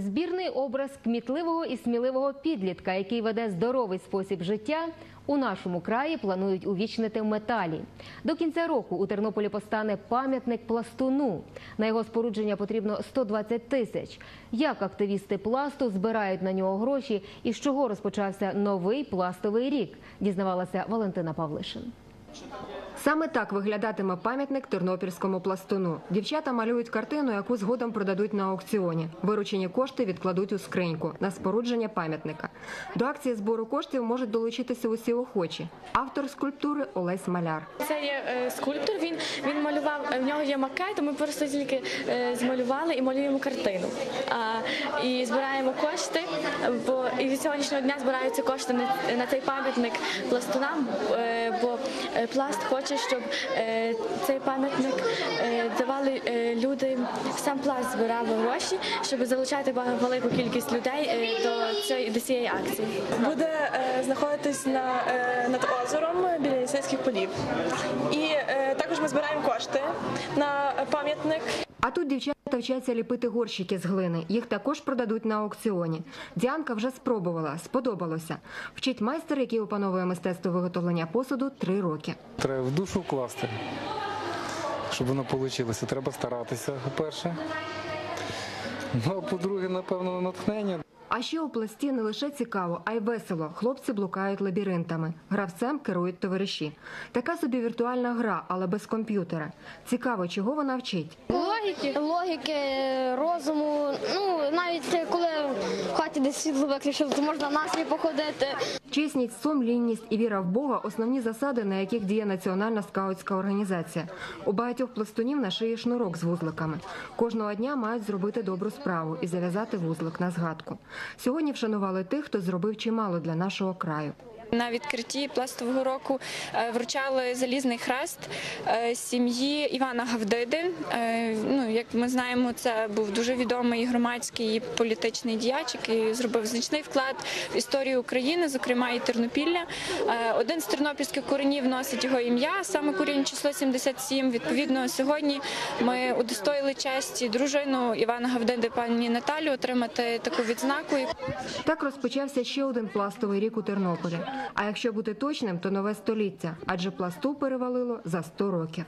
Збірний образ кмітливого і сміливого підлітка, який веде здоровий спосіб життя, у нашому краї планують увічнити в металі. До кінця року у Тернополі постане пам'ятник пластуну. На його спорудження потрібно 120 тисяч. Як активісти пласту збирають на нього гроші і з чого розпочався новий пластовий рік, дізнавалася Валентина Павлишин. Саме так виглядатиме пам'ятник тернопільському пластуну. Дівчата малюють картину, яку згодом продадуть на аукціоні. Виручені кошти відкладуть у скриньку на спорудження пам'ятника. До акції збору коштів можуть долучитися усі охочі. Автор скульптури Олесь Маляр. Це є е, скульптор. Він він малював в нього є макет. Ми просто тільки е, змалювали і малюємо картину. А, і збираємо кошти. Бо і від сьогоднішнього дня збираються кошти на, на цей пам'ятник пластунам. е, бо е, пласт хоче, щоб е, цей пам'ятник е, давали е, люди. Сам пласт збирав гроші, щоб залучати велику кількість людей е, до цієї акції. буде знаходитись на, над озером біля лісейських полів. І також ми збираємо кошти на пам'ятник. А тут дівчата вчаться ліпити горщики з глини. Їх також продадуть на аукціоні. Діанка вже спробувала, сподобалося. Вчить майстер, який опановує мистецтво виготовлення посуду три роки. Треба в душу вкласти, щоб воно вийшло. Треба старатися, по-перше. Ну, а по-друге, напевно, натхнення. А ще у пласті не лише цікаво, а й весело. Хлопці блукають лабіринтами. Гравцем керують товариші. Така собі віртуальна гра, але без комп'ютера. Цікаво, чого вона вчить. Логіки, логіки, розуму. Ну навіть коли в хаті десь світло виключили, то можна наслі походити. Чесність, сумлінність і віра в Бога основні засади, на яких діє Національна скаутська організація. У багатьох пластунів на шиї шнурок з вузликами. Кожного дня мають зробити добру справу і зав'язати вузлик на згадку. Сьогодні вшанували тих, хто зробив чимало для нашого краю. На відкритті пластового року е, вручали залізний хрест е, сім'ї Івана Гавдиди. Е, Ну, як ми знаємо, це був дуже відомий громадський і політичний діяч, який зробив значний вклад в історію України, зокрема і Тернопілля. Один з тернопільських коренів носить його ім'я, саме корінь число 77. Відповідно, сьогодні ми удостоїли честі дружину Івана Гавдиди, пані Наталю, отримати таку відзнаку. Так розпочався ще один пластовий рік у Тернополі. А якщо бути точним, то нове століття, адже пласту перевалило за 100 років.